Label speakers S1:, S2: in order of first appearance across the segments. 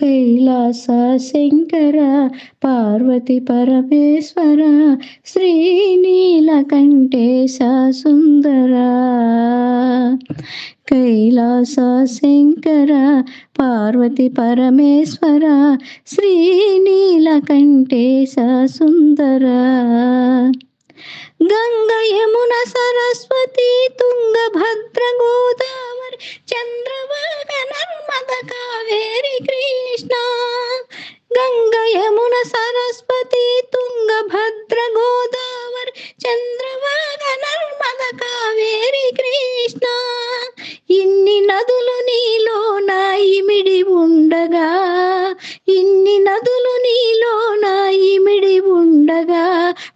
S1: కైలాస శంకర పార్వతి పరమేశ్వర శ్రీనీలకంఠేశ సుందర. కైలాస శంకర పార్వతి పరమేశ్వర శ్రీనీలకంఠేశ సుందర. గంగ యమున సరస్వతి తుంగభద్ర గోదావరి చంద్రభాగ నర్మద కావేరి యమున సరస్వతి తుంగభద్ర గోదావరి చంద్రవాగ నర్మద కావేరి కృష్ణ. ఇన్ని నదులు నీలో నా ఇమిడి ఉండగా ఇన్ని నదులు నీలో నా ఇమిడి ఉండగా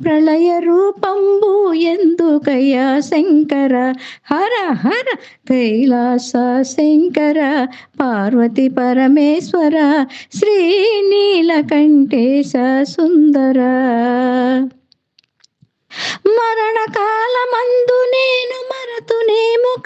S1: ప్రళయ రూపంబు ఎందుకయ్యా శంకర? హర హర కైలాస శంకర పార్వతి పరమేశ్వర శ్రీ నీలకంఠేశ సుందర. మరణకాలమందు నేను మరతునేమో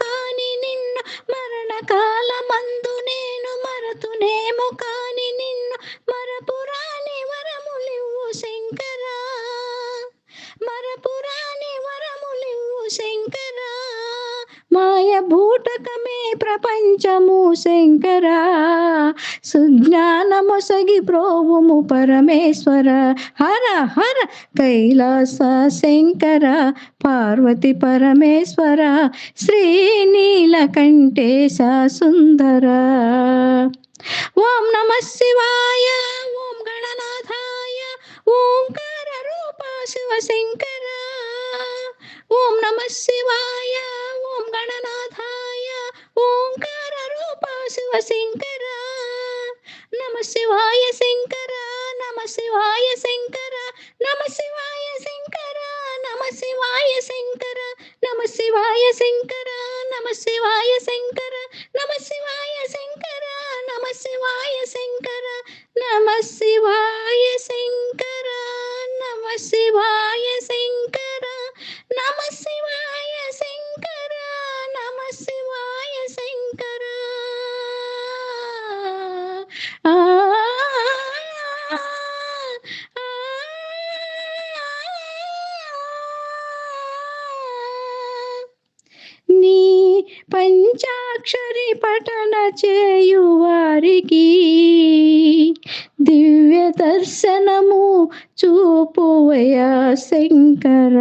S1: ప్రపంచము శంకర సుజ్ఞానమొసగి ప్రోవుము పరమేశ్వర హర హర కైలాస శంకర పార్వతి పరమేశ్వర శ్రీనీలకంఠేశ సుందర. ఓం నమ శివాయ ఓం గణనాథాయ ఓంకార రూప శివశంకర ఓం నమ శివ నమ శివాయ శంకర నమ శివాయ శంకర నమ శివాయ శంకర నమ శివాయ శంకర నమ శివాయ శంకర నమ శివాయ శంకర నమ శివాయ శంకర నమ శివాయ శంకర నమ శివాయ శంకర నమ శివాయ ప్రకటన పఠన చేయువారికి దివ్య దర్శనము చూపువయా శంకర.